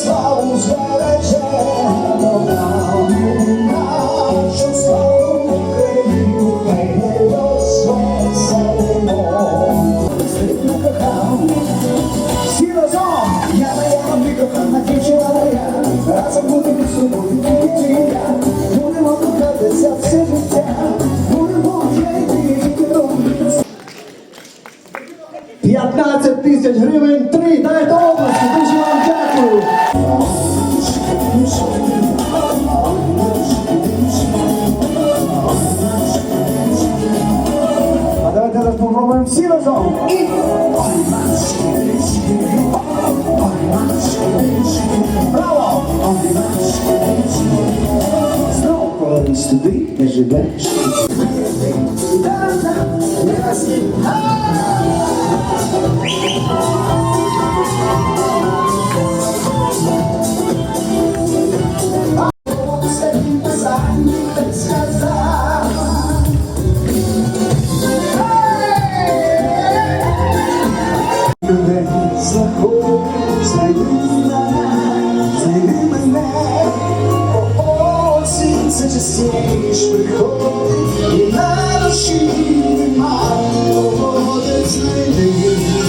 славу збережемо нам, нашу славу Україну, хай не розвеселимо. Стрітну кохану, всі я разом будемо з будемо кохатися все життя, будемо вже йти 15 тисяч гривень, три, дайте! Попробуємо всі разом. І... Браво! Знову колись туди не живеш. Де заходить, знайди мене, знайди мене, приходить, і на душі